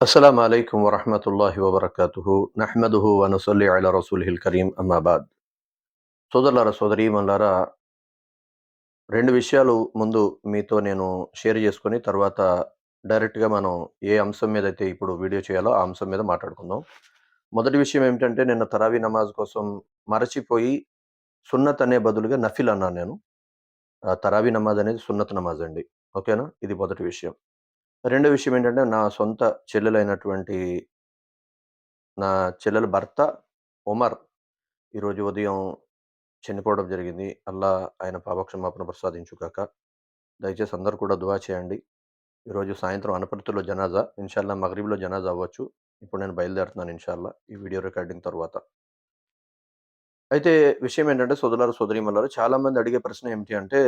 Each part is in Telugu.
అస్సలం అయికం వరహమతుల్లాహి వబర్కతు నహ్మదుహు వనసల్లి అల రసూల్హిల్ కరీం అమ్మాబాద్ సోదరులారా సోదరీమన్లారా రెండు విషయాలు ముందు మీతో నేను షేర్ చేసుకొని తర్వాత డైరెక్ట్గా మనం ఏ అంశం మీద అయితే ఇప్పుడు వీడియో చేయాలో ఆ అంశం మీద మాట్లాడుకుందాం. మొదటి విషయం ఏమిటంటే నిన్న తరావీ నమాజ్ కోసం మరచిపోయి సున్నత్ అనే బదులుగా నఫిల్ అన్నాను నేను. తరావీ నమాజ్ అనేది సున్నత్ నమాజ్ అండి. ఓకేనా? ఇది మొదటి విషయం. రెండో విషయం ఏంటంటే నా సొంత చెల్లెలైనటువంటి నా చెల్లెల భర్త ఉమర్ ఈరోజు ఉదయం చనిపోవడం జరిగింది. అల్లా ఆయన పాపక్షమాపణ ప్రసాదించుగాక దయచేసి అందరూ కూడా దువా చేయండి. ఈరోజు సాయంత్రం అనపర్తిలో జనాజా ఇన్షాల్లా మగరీబ్లో జనాజా అవ్వచ్చు. ఇప్పుడు నేను బయలుదేరుతున్నాను ఇన్షాల్లా ఈ వీడియో రికార్డింగ్ తర్వాత. అయితే విషయం ఏంటంటే సోదరులారు సోదరిమల్లారు చాలామంది అడిగే ప్రశ్న ఏమిటి అంటే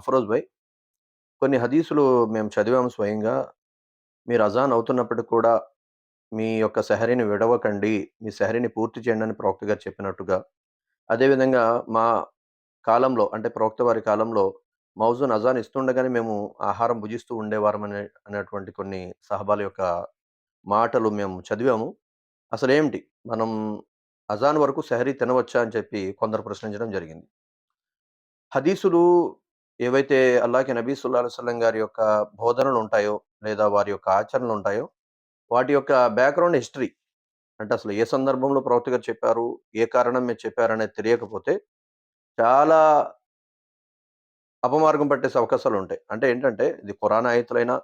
అఫరోజ్ భాయ్ కొన్ని హదీసులు మేము చదివాము స్వయంగా. మీరు అజాన్ అవుతున్నప్పటికి కూడా మీ యొక్క సెహరీని విడవకండి. మీ సెహరీని పూర్తి చేయండి అని ప్రవక్త గారు చెప్పినట్టుగా. అదేవిధంగా మా కాలంలో అంటే ప్రవక్త వారి కాలంలో మౌజున్ అజాన్ ఇస్తుండగానే మేము ఆహారం భుజిస్తూ ఉండేవారం అనే అనేటువంటి కొన్ని సహబాల యొక్క మాటలు మేము చదివాము. అసలు ఏమిటి మనం అజాన్ వరకు సెహరీ తినవచ్చా అని చెప్పి కొందరు ప్రశ్నించడం జరిగింది. హదీసులు ఏవైతే అల్లాకి నబీ సుల్లా అలైవల్లం గారి యొక్క బోధనలు ఉంటాయో లేదా వారి యొక్క ఆచరణలు ఉంటాయో వాటి యొక్క బ్యాక్గ్రౌండ్ హిస్టరీ అంటే అసలు ఏ సందర్భంలో ప్రవక్త గారు చెప్పారు ఏ కారణం మీరు చెప్పారనేది తెలియకపోతే చాలా అపమార్గం పట్టేసే అవకాశాలు ఉంటాయి. అంటే ఏంటంటే ఇది పురాణ ఆయుతులైనా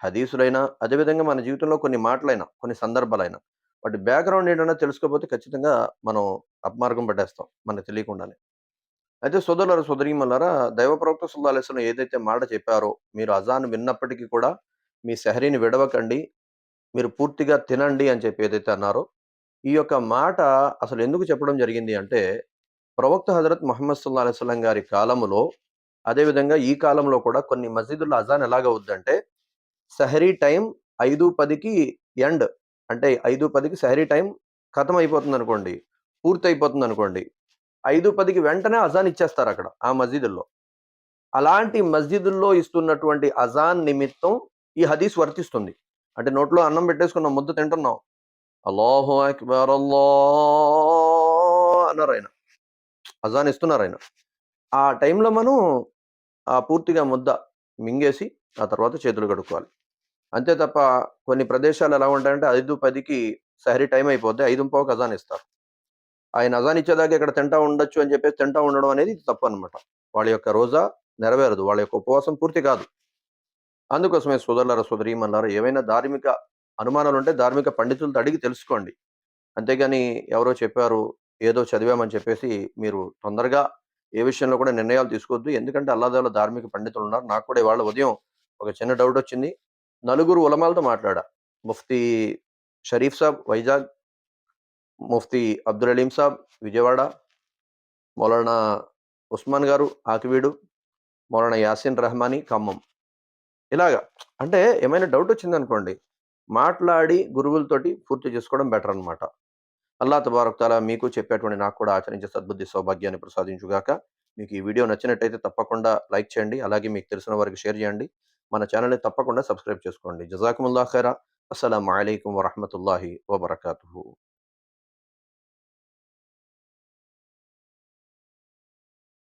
హదీసులైనా అదేవిధంగా మన జీవితంలో కొన్ని మాటలైనా కొన్ని సందర్భాలైనా వాటి బ్యాక్గ్రౌండ్ ఏంటన్నా తెలుసుకోకపోతే ఖచ్చితంగా మనం అపమార్గం పట్టేస్తాం మనకు తెలియకుండానే. అయితే సోదరులారా సోదరీమల్లారా దైవ ప్రవక్త సుల్లా ఏదైతే మాట చెప్పారో మీరు అజాన్ విన్నప్పటికీ కూడా మీ సెహరీని విడవకండి మీరు పూర్తిగా తినండి అని చెప్పి ఏదైతే అన్నారో ఈ యొక్క మాట అసలు ఎందుకు చెప్పడం జరిగింది అంటే ప్రవక్త హజరత్ మహమ్మద్ సుల్లా అలైస్లం గారి కాలంలో అదేవిధంగా ఈ కాలంలో కూడా కొన్ని మసీదుల్లో అజాన్ ఎలాగవుద్దంటే సహరీ టైం ఐదు పదికి ఎండ్ అంటే ఐదు పదికి సహరీ టైం ఖతం అయిపోతుంది అనుకోండి పూర్తి అయిపోతుంది అనుకోండి ఐదు పదికి వెంటనే అజాన్ ఇచ్చేస్తారు అక్కడ ఆ మస్జిదుల్లో అలాంటి మస్జిదుల్లో ఇస్తున్నటువంటి అజాన్ నిమిత్తం ఈ హదీస్ వర్తిస్తుంది. అంటే నోట్లో అన్నం పెట్టేసుకున్నాం ముద్ద తింటున్నాం. అల్లాహు అక్బర్ అల్లా అన్నారు ఆయన. అజాన్ ఇస్తున్నారు ఆయన. ఆ టైంలో మనం ఆ పూర్తిగా ముద్ద మింగేసి ఆ తర్వాత చేతులు కడుక్కోవాలి. అంతే తప్ప కొన్ని ప్రదేశాలు ఎలా ఉంటాయంటే ఐదు పదికి సహరీ టైం అయిపోద్ది. ఐదు పావుకి అజాన్ ఇస్తారు. ఆయన అజాన్ ఇచ్చేదాకా ఇక్కడ తింటా ఉండొచ్చు అని చెప్పేసి తింటా ఉండడం అనేది తప్పు అనమాట వాళ్ళ యొక్క రోజా నెరవేరదు. వాళ్ళ యొక్క ఉపవాసం పూర్తి కాదు. అందుకోసమే సోదరులారా సోదరీమన్నారా ఏవైనా ధార్మిక అనుమానాలు ఉంటే ధార్మిక పండితులతో అడిగి తెలుసుకోండి. అంతేగాని ఎవరో చెప్పారు ఏదో చదివామని చెప్పేసి మీరు తొందరగా ఏ విషయంలో కూడా నిర్ణయాలు తీసుకోవద్దు. ఎందుకంటే అల్లాదేవుల ధార్మిక పండితులు ఉన్నారు నాకు కూడా ఇవాళ ఉదయం ఒక చిన్న డౌట్ వచ్చింది. నలుగురు ఉలమాలతో మాట్లాడా. ముఫ్తీ షరీఫ్ సాబ్ వైజాగ్ ముఫ్తీ అబ్దుల్ అలీం సాబ్ విజయవాడ మౌలానా ఉస్మాన్ గారు ఆకివీడు మౌలానా యాసిన్ రహమానీ ఖమ్మం. ఇలాగా. అంటే ఏమైనా డౌట్ వచ్చిందనుకోండి మాట్లాడి గురువులతోటి పూర్తి చేసుకోవడం బెటర్ అనమాట అల్లా తబారక్తాలా మీకు చెప్పేటువంటి నాకు కూడా ఆచరించే సద్బుద్ధి సౌభాగ్యాన్ని ప్రసాదించుగాక. మీకు ఈ వీడియో నచ్చినట్టయితే తప్పకుండా లైక్ చేయండి అలాగే మీకు తెలిసిన వారికి షేర్ చేయండి. మన ఛానల్ని తప్పకుండా సబ్స్క్రైబ్ చేసుకోండి. జజాకుముల్లా ఖైరా. అస్సలం అయికం వరహమతుల్లాహి వబర్కూ